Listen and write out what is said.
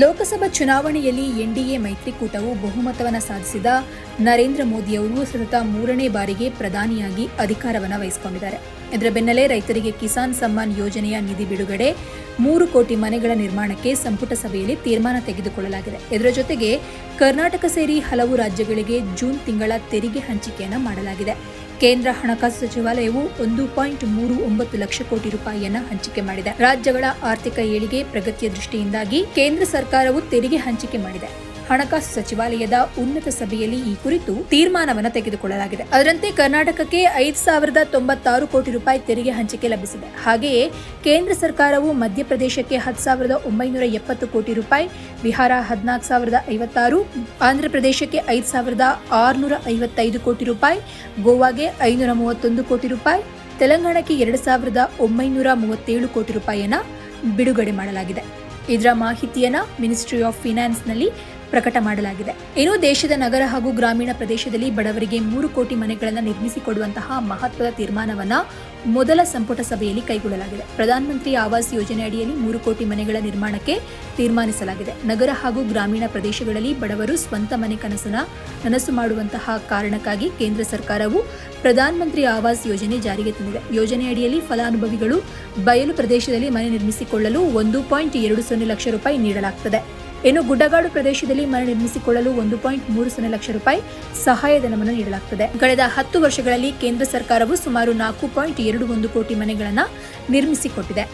ಲೋಕಸಭಾ ಚುನಾವಣೆಯಲ್ಲಿ ಎನ್ಡಿಎ ಮೈತ್ರಿಕೂಟವು ಬಹುಮತವನ್ನು ಸಾಧಿಸಿದ ನರೇಂದ್ರ ಮೋದಿಯವರು ಸತತ ಮೂರನೇ ಬಾರಿಗೆ ಪ್ರಧಾನಿಯಾಗಿ ಅಧಿಕಾರವನ್ನು ವಹಿಸಿಕೊಂಡಿದ್ದಾರೆ. ಇದರ ಬೆನ್ನಲ್ಲೇ ರೈತರಿಗೆ ಕಿಸಾನ್ ಸಮ್ಮಾನ್ ಯೋಜನೆಯ ನಿಧಿ ಬಿಡುಗಡೆ ಮೂರು ಕೋಟಿ ಮನೆಗಳ ನಿರ್ಮಾಣಕ್ಕೆ ಸಂಪುಟ ಸಭೆಯಲ್ಲಿ ತೀರ್ಮಾನ ತೆಗೆದುಕೊಳ್ಳಲಾಗಿದೆ. ಇದರ ಜೊತೆಗೆ ಕರ್ನಾಟಕ ಸೇರಿ ಹಲವು ರಾಜ್ಯಗಳಿಗೆ ಜೂನ್ ತಿಂಗಳ ತೆರಿಗೆ ಹಂಚಿಕೆಯನ್ನು ಮಾಡಲಾಗಿದೆ. ಕೇಂದ್ರ ಹಣಕಾಸು ಸಚಿವಾಲಯವು ಒಂದು ಪಾಯಿಂಟ್ ಮೂರು ಒಂಬತ್ತು ಲಕ್ಷ ಕೋಟಿ ರೂಪಾಯಿಯನ್ನ ಹಂಚಿಕೆ ಮಾಡಿದೆ. ರಾಜ್ಯಗಳ ಆರ್ಥಿಕ ಏಳಿಗೆ ಪ್ರಗತಿಯ ದೃಷ್ಟಿಯಿಂದಾಗಿ ಕೇಂದ್ರ ಸರ್ಕಾರವು ತೆರಿಗೆ ಹಂಚಿಕೆ ಮಾಡಿದೆ. ಹಣಕಾಸು ಸಚಿವಾಲಯದ ಉನ್ನತ ಸಭೆಯಲ್ಲಿ ಈ ಕುರಿತು ತೀರ್ಮಾನವನ್ನು ತೆಗೆದುಕೊಳ್ಳಲಾಗಿದೆ. ಅದರಂತೆ ಕರ್ನಾಟಕಕ್ಕೆ ಐದು ಸಾವಿರದ ತೊಂಬತ್ತಾರು ಕೋಟಿ ರೂಪಾಯಿ ತೆರಿಗೆ ಹಂಚಿಕೆ ಲಭಿಸಿದೆ. ಹಾಗೆಯೇ ಕೇಂದ್ರ ಸರ್ಕಾರವು ಮಧ್ಯಪ್ರದೇಶಕ್ಕೆ ಹತ್ತು ಸಾವಿರದ ಒಂಬೈನೂರ ಎಪ್ಪತ್ತು ಕೋಟಿ ರೂಪಾಯಿ, ಬಿಹಾರ ಹದಿನಾಲ್ಕು ಸಾವಿರದ ಐವತ್ತಾರು ಆಂಧ್ರಪ್ರದೇಶಕ್ಕೆ ಐದು ಸಾವಿರದ ಆರುನೂರ ಐವತ್ತೈದು ಕೋಟಿ ರೂಪಾಯಿ, ಗೋವಾಗೆ ಐನೂರ ಮೂವತ್ತೊಂದು ಕೋಟಿ ರೂಪಾಯಿ, ತೆಲಂಗಾಣಕ್ಕೆ ಎರಡು ಸಾವಿರದ ಒಂಬೈನೂರ ಮೂವತ್ತೇಳು ಕೋಟಿ ರೂಪಾಯಿಯನ್ನು ಬಿಡುಗಡೆ ಮಾಡಲಾಗಿದೆ. ಇದರ ಮಾಹಿತಿಯನ್ನು ಮಿನಿಸ್ಟ್ರಿ ಆಫ್ ಫಿನಾನ್ಸ್ನಲ್ಲಿ ಪ್ರಕಟ ಮಾಡಲಾಗಿದೆ. ಇನ್ನು ದೇಶದ ನಗರ ಹಾಗೂ ಗ್ರಾಮೀಣ ಪ್ರದೇಶದಲ್ಲಿ ಬಡವರಿಗೆ ಮೂರು ಕೋಟಿ ಮನೆಗಳನ್ನು ನಿರ್ಮಿಸಿಕೊಡುವಂತಹ ಮಹತ್ವದ ತೀರ್ಮಾನವನ್ನ ಮೊದಲ ಸಂಪುಟ ಸಭೆಯಲ್ಲಿ ಕೈಗೊಳ್ಳಲಾಗಿದೆ. ಪ್ರಧಾನಮಂತ್ರಿ ಆವಾಸ್ ಯೋಜನೆ ಅಡಿಯಲ್ಲಿ ಮೂರು ಕೋಟಿ ಮನೆಗಳ ನಿರ್ಮಾಣಕ್ಕೆ ತೀರ್ಮಾನಿಸಲಾಗಿದೆ. ನಗರ ಹಾಗೂ ಗ್ರಾಮೀಣ ಪ್ರದೇಶಗಳಲ್ಲಿ ಬಡವರು ಸ್ವಂತ ಮನೆ ಕನಸನ ನನಸು ಮಾಡುವಂತಹ ಕಾರಣಕ್ಕಾಗಿ ಕೇಂದ್ರ ಸರ್ಕಾರವು ಪ್ರಧಾನಮಂತ್ರಿ ಆವಾಸ್ ಯೋಜನೆ ಜಾರಿಗೆ ತಂದಿದೆ. ಯೋಜನೆ ಅಡಿಯಲ್ಲಿ ಫಲಾನುಭವಿಗಳು ಬಯಲು ಪ್ರದೇಶದಲ್ಲಿ ಮನೆ ನಿರ್ಮಿಸಿಕೊಳ್ಳಲು ಒಂದು ಪಾಯಿಂಟ್ ಎರಡು ಸೊನ್ನೆ ಲಕ್ಷ ರೂಪಾಯಿ ನೀಡಲಾಗುತ್ತದೆ ಇನ್ನು ಗುಡ್ಡಗಾಡು ಪ್ರದೇಶದಲ್ಲಿ ಮನೆ ನಿರ್ಮಿಸಿಕೊಳ್ಳಲು ಒಂದು ಪಾಯಿಂಟ್ ಮೂರು ಸೊನ್ನೆ ಲಕ್ಷ ರೂಪಾಯಿ ಸಹಾಯಧನವನ್ನು ನೀಡಲಾಗುತ್ತದೆ ಕಳೆದ ಹತ್ತು ವರ್ಷಗಳಲ್ಲಿ ಕೇಂದ್ರ ಸರ್ಕಾರವು ಸುಮಾರು ನಾಲ್ಕು ಪಾಯಿಂಟ್ ಎರಡು ಒಂದು ಕೋಟಿ ಮನೆಗಳನ್ನು ನಿರ್ಮಿಸಿಕೊಟ್ಟಿದೆ.